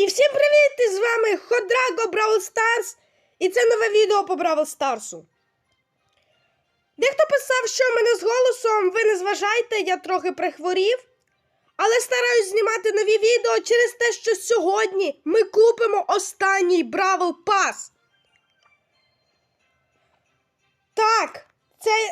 І всім привіт! І з вами Ходраго Бравл Старс. І це нове відео по Бравл Старсу. Дехто писав, що в мене з голосом, ви не зважайте, я трохи прихворів. Але стараюсь знімати нові відео через те, що сьогодні ми купимо останній Бравл Пас. Так, цей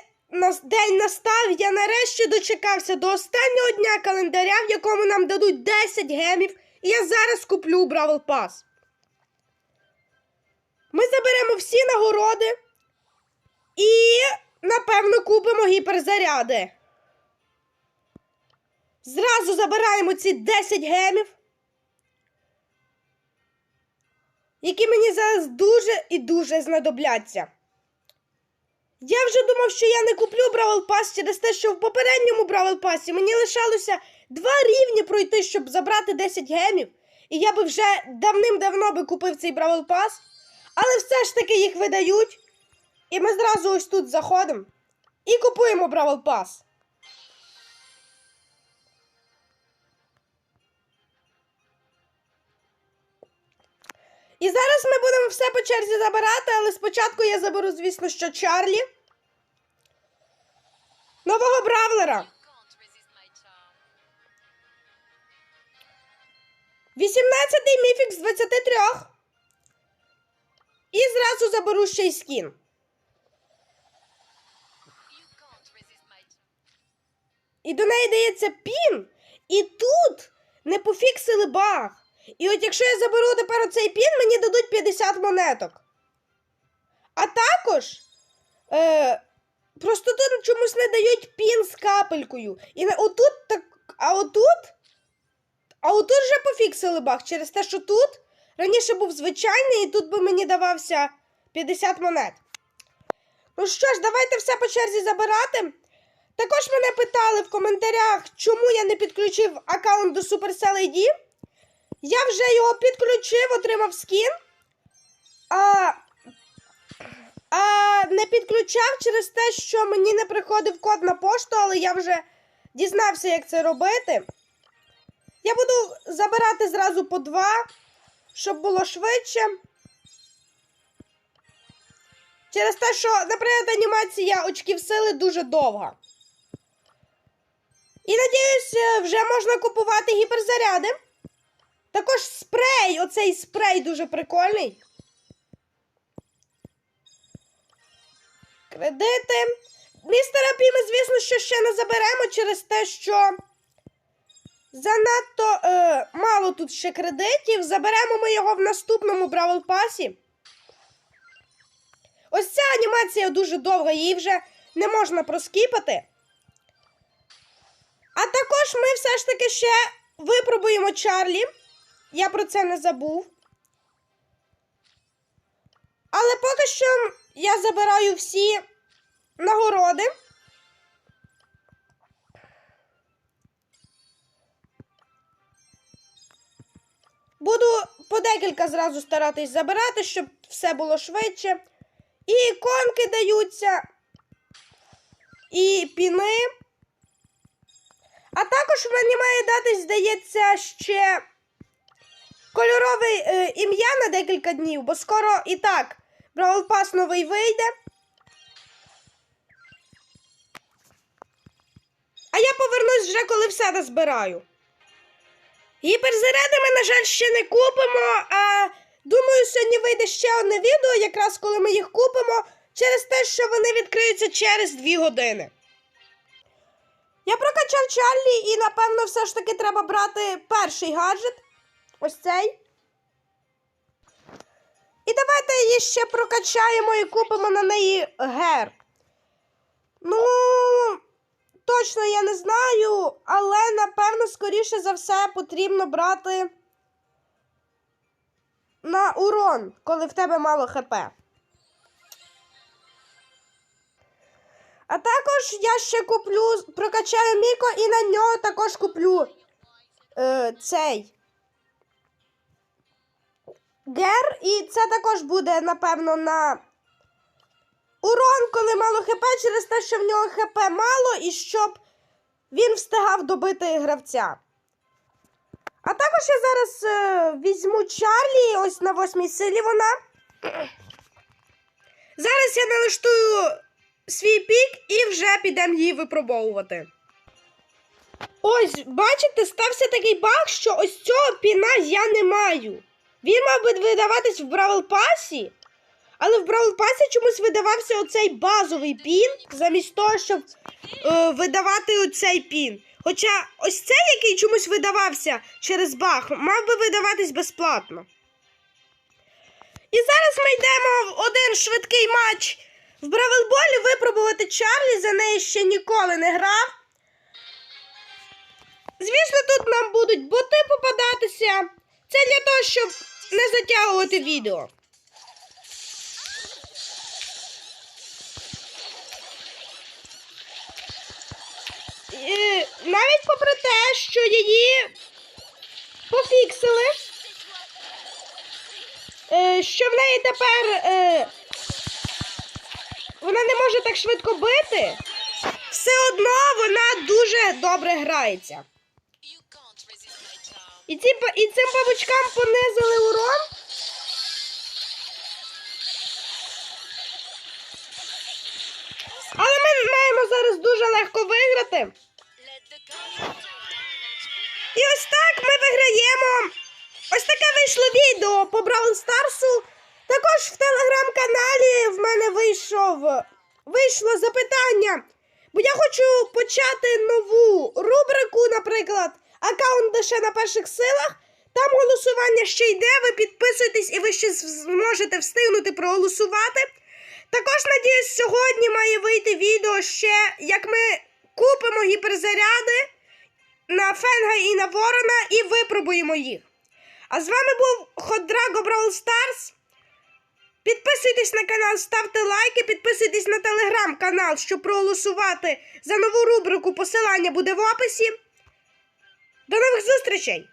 день настав. Я нарешті дочекався до останнього дня календаря, в якому нам дадуть 10 гемів, і я зараз куплю Бравл Пас. Ми заберемо всі нагороди і, напевно, купимо гіперзаряди. Зразу забираємо ці 10 гемів, які мені зараз дуже і дуже знадобляться. Я вже думав, що я не куплю Бравл Пас через те, що в попередньому Бравл Пасі мені лишалося два рівні пройти, щоб забрати 10 гемів. І я би вже давним-давно би купив цей Бравл Пас. Але все ж таки їх видають. І ми зразу ось тут заходимо і купуємо Бравл Пас. І зараз ми будемо все по черзі забирати, але спочатку я заберу, звісно, що Чарлі. Нового бравлера. can't resist my charm. 18-й міфік з 23. І зразу заберу ще й скін. І до неї дається пін. І тут не пофіксили баг. І от якщо я заберу тепер оцей пін, мені дадуть 50 монеток. А також е, просто тут чомусь не дають пін з капелькою. І на, отут так. А отут. А отут вже пофіксили баг через те, що тут раніше був звичайний, і тут би мені давався 50 монет. Ну що ж, давайте все по черзі забирати. Також мене питали в коментарях, чому я не підключив аккаунт до Supercell ID. Я вже його підключив, отримав скін. А, а не підключав через те, що мені не приходив код на пошту, але я вже дізнався, як це робити. Я буду забирати зразу по два, щоб було швидше. Через те, що, наприклад, анімація очків сили дуже довга. І надіюсь, вже можна купувати гіперзаряди. Також спрей, оцей спрей дуже прикольний. Кредити. Містера Пі ми, звісно, що ще не заберемо через те, що занадто е, мало тут ще кредитів. Заберемо ми його в наступному Бравл Пасі. Ось ця анімація дуже довга, її вже не можна проскіпати. А також ми все ж таки ще випробуємо Чарлі. Я про це не забув. Але поки що я забираю всі нагороди. Буду по декілька зразу старатись забирати, щоб все було швидше. І іконки даються, і піни. А також мені має датись, здається, ще кольорове е, ім'я на декілька днів, бо скоро і так Бравл Пас новий вийде. А я повернусь вже, коли все назбираю. Гіперзаряди ми, на жаль, ще не купимо. А думаю, сьогодні вийде ще одне відео, якраз коли ми їх купимо, через те, що вони відкриються через 2 години. Я прокачав Чарлі і, напевно, все ж таки треба брати перший гаджет. Ось цей. І давайте її ще прокачаємо і купимо на неї герб. Ну, точно я не знаю, але напевно, скоріше за все, потрібно брати на урон, коли в тебе мало ХП. А також я ще куплю, прокачаю Міко і на нього також куплю е, цей гер. І це також буде, напевно, на урон, коли мало ХП, через те, що в нього ХП мало, і щоб він встигав добити гравця. А також я зараз е, візьму Чарлі, ось на восьмій силі вона. Зараз я налаштую свій пік і вже підемо її випробовувати. Ось, бачите, стався такий баг, що ось цього піна я не маю. Він мав би видаватись в Бравл Пасі, але в Бравл Пасі чомусь видавався оцей базовий пін, замість того, щоб е, видавати оцей пін. Хоча ось цей, який чомусь видавався через баг, мав би видаватись безплатно. І зараз ми йдемо в один швидкий матч в Бравлболі випробувати Чарлі, за неї ще ніколи не грав. Звісно, тут нам будуть боти попадатися. Це для того, щоб не затягувати відео. І навіть попри те, що її пофіксили, е, що в неї тепер е, вона не може так швидко бити, все одно вона дуже добре грається. І, ці, і цим павучкам понизили урон. Але ми маємо зараз дуже легко виграти. І ось так ми виграємо. Ось таке вийшло відео по Бравл Старсу. Також в телеграм-каналі в мене вийшов вийшло запитання. Бо я хочу почати нову рубрику, наприклад, аккаунт лише на перших силах. Там голосування ще йде. Ви підписуйтесь і ви ще зможете встигнути проголосувати. Також, надіюсь, сьогодні має вийти відео ще, як ми купимо гіперзаряди на Фенга і на Ворона і випробуємо їх. А з вами був Ходраго Brawl Stars. Підписуйтесь на канал, ставте лайки, підписуйтесь на телеграм-канал, щоб проголосувати за нову рубрику. Посилання буде в описі. До нових зустрічей!